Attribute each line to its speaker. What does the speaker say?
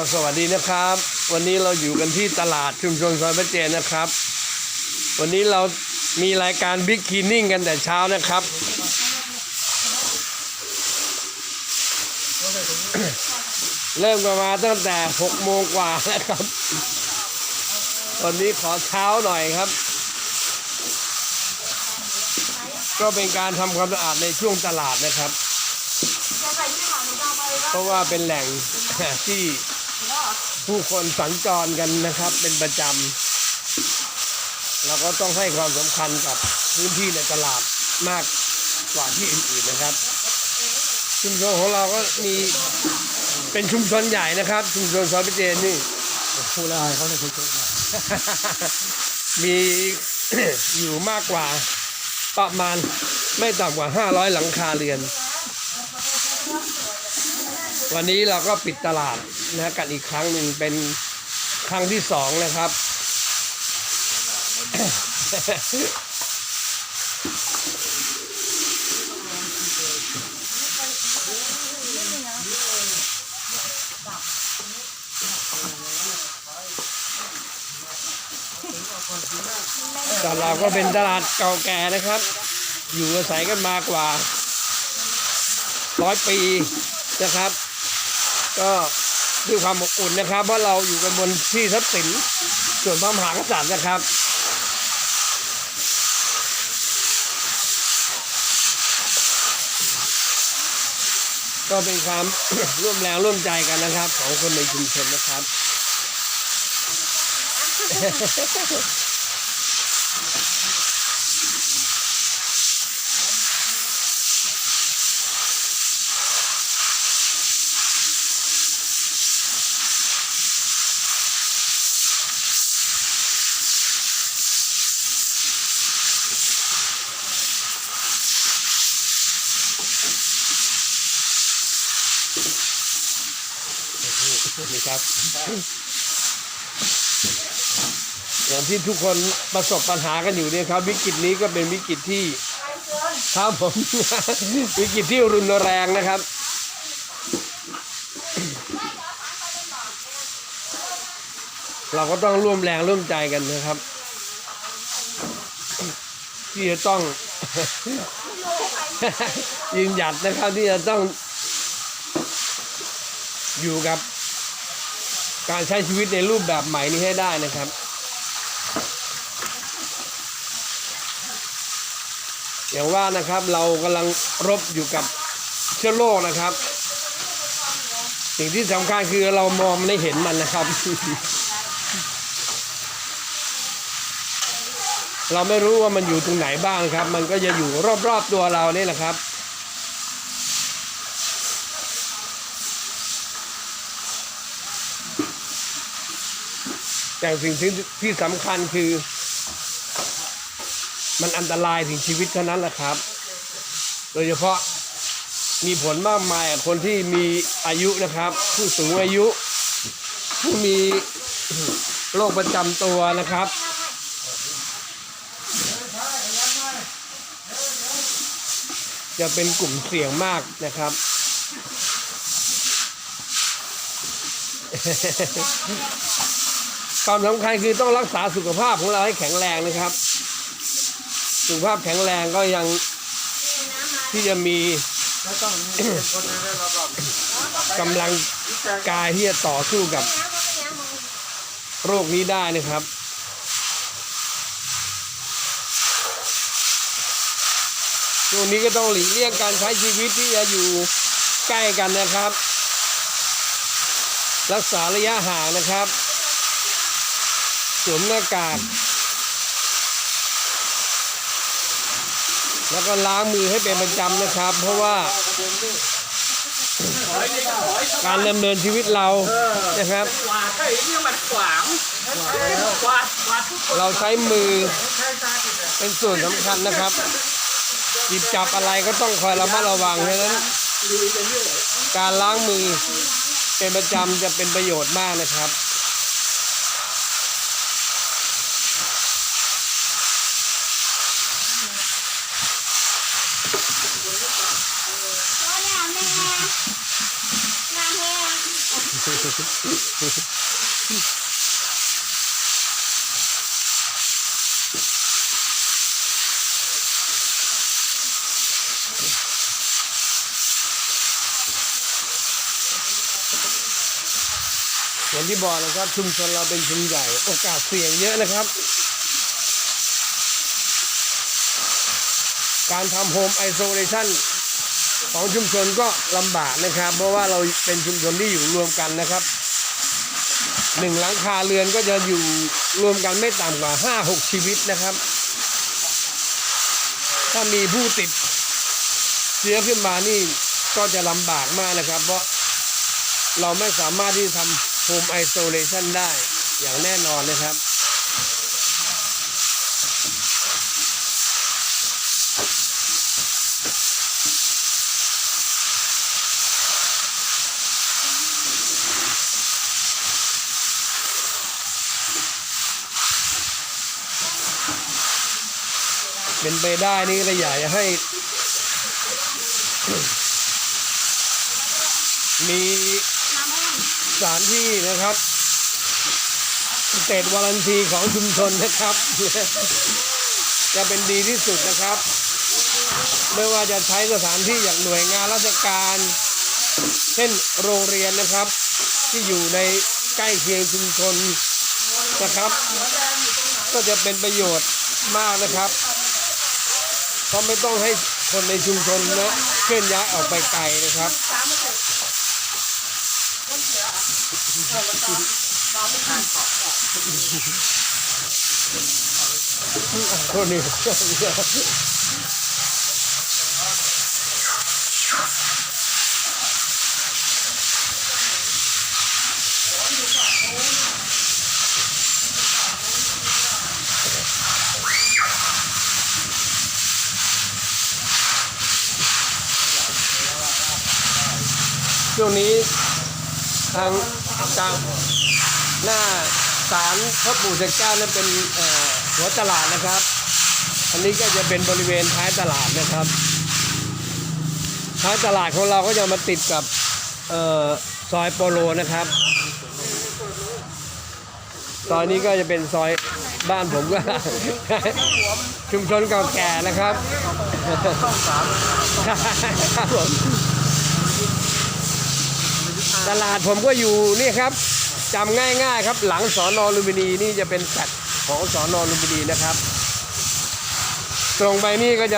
Speaker 1: ก็สวัสดีนะครับ วันนี้เราอยู่กันที่ตลาดชุมชนซอยพระเจนนะครับ วันนี้เรามีรายการบิ๊กคีนิ่งกันแต่เช้านะครับ เริ่มกันมาตั้งแต่6โมงกว่านะครับ วันนี้ขอเช้าหน่อยครับ ก็เป็นการทำความสะอาดในช่วงตลาดนะครับ เพราะว่าเป็นแหล่งที่ ผู้คนสัญจรกันนะครับเป็นประจำเราก็ต้องให้ความสำคัญกับพื้นที่ในตลาดมากกว่าที่อื่นๆนะครับ ชุมชนของเราก็มีเป็นชุมชนใหญ่นะครับ ชุมชนซอยพิเจนนี่
Speaker 2: พูดแล้วอายเขาในคนชน
Speaker 1: มีอยู่มากกว่าประมาณไม่ต่ำกว่า 500 หลังคาเรือน วันนี้เราก็ปิดตลาดนะกันอีกครั้งหนึ่งเป็นครั้งที่สองนะครับ ตลาดก็เป็นตลาดเก่าแก่นะครับ อยู่อาศัยกันมากว่าร้อยปีนะครับ ก็ด้วยความอบอุ่นนะครับ เพราะเราอยู่กันบนที่ทรัพย์สินส่วนพระมหากษัตริย์นะครับก็เป็นความร่วมแรงร่วมใจกันนะครับ ของคนในชุมชนนะครับ นี่ครับอย่างที่ทุกคนประสบปัญหากันอยู่เนี่ยครับ วิกฤตนี้ก็เป็นวิกฤตที่ครับผม วิกฤตที่รุนแรงนะครับ เราก็ต้องร่วมแรงร่วมใจกันนะครับ ที่จะต้องยืนหยัดนะครับที่จะต้องอยู่กับ การใช้ชีวิตในรูปแบบใหม่นี้ให้ได้นะครับ อย่างว่านะครับเรากำลังรบอยู่กับเชื้อโรคนะครับ สิ่งที่สำคัญคือเรามองไม่เห็นมันนะครับ เราไม่รู้ว่ามันอยู่ตรงไหนบ้างครับ มันก็จะอยู่รอบๆตัวเรานี่แหละครับ แต่สิ่งที่ที่สำคัญคือ มันอันตรายถึงชีวิตเท่านั้นแหละครับ โดยเฉพาะมีผลมากมายคนที่มีอายุนะครับ ผู้สูงอายุ ผู้มีโรคประจำตัวนะครับ จะเป็นกลุ่มเสี่ยงมากนะครับ ความสำคัญคือต้องรักษาสุขภาพของเราให้แข็งแรงนะครับ สุขภาพแข็งแรงก็ยังที่จะมีกำลังกายที่จะต่อสู้กับโรคนี้ได้นะครับช่วงนี้ก็ต้องหลีกเลี่ยงการใช้ชีวิตที่จะอยู่ใกล้กันนะครับ รักษาระยะห่างนะครับ วมหน้ากาก แล้วก็ล้างมือให้เป็นประจำนะครับ เพราะว่า การดำเนินชีวิตเรานะครับ
Speaker 3: เนี่ยมันขวางกวาดกวาดทุก
Speaker 1: เราใช้มือเป็นส่วนสำคัญนะครับหยิบจับอะไรก็ต้องคอยระมัดระวังเพราะฉะนั้นการล้างมือเป็นประจำจะเป็นประโยชน์มากนะครับ
Speaker 4: ตัวเนี่ย แม่น้ำแห้ง
Speaker 1: อย่างที่บอกนะครับชุมชนเราเป็นชุมใหญ่ โอกาสเสี่ยงเยอะนะครับ การทำโฮมไอโซเลชัน ของชุมชนก็ลำบากนะครับ เพราะว่าเราเป็นชุมชนที่อยู่รวมกันนะครับหนึ่งหลังคาเรือนก็จะอยู่รวมกันไม่ต่ำกว่าห้าหกชีวิตนะครับ ถ้ามีผู้ติดเชื้อขึ้นมานี่ก็จะลำบากมากนะครับ เพราะเราไม่สามารถที่จะทำโฮมไอโซเลชันได้อย่างแน่นอนนะครับ เป็นไปได้นี่ก็อยากจะให้ มีสถานที่นะครับเตดวารันทีของชุมชนนะครับ จะเป็นดีที่สุดนะครับ ไม่ว่าจะใช้สถานที่อย่างหน่วยงานราชการ เช่นโรงเรียนนะครับ ที่อยู่ในใกล้เคียงชุมชนนะครับ ก็จะเป็นประโยชน์มากนะครับ ก็ไม่ต้องให้คนในชุมชนนะเคลื่อนย้ายออกไปไกลนะครับคนนี่ ช่วงนี้ทางทางหน้าศาลพระปู่เสกเจ้านั้นเป็นหัวตลาดนะครับ อันนี้ก็จะเป็นบริเวณท้ายตลาดนะครับ ท้ายตลาดของเราก็จะมาติดกับออซอยโปโลนะครับ ซอยนี้ก็จะเป็นซอยบ้านผมก็ ชุมชนเก่าแก่นะครับครับผม ตลาดผมก็อยู่นี่ครับจำง่ายๆครับ หลังสอนอลุมพินีนี่จะเป็นแฟลตของสอนอลุมพินีนะครับ ตรงไปนี่ก็จะ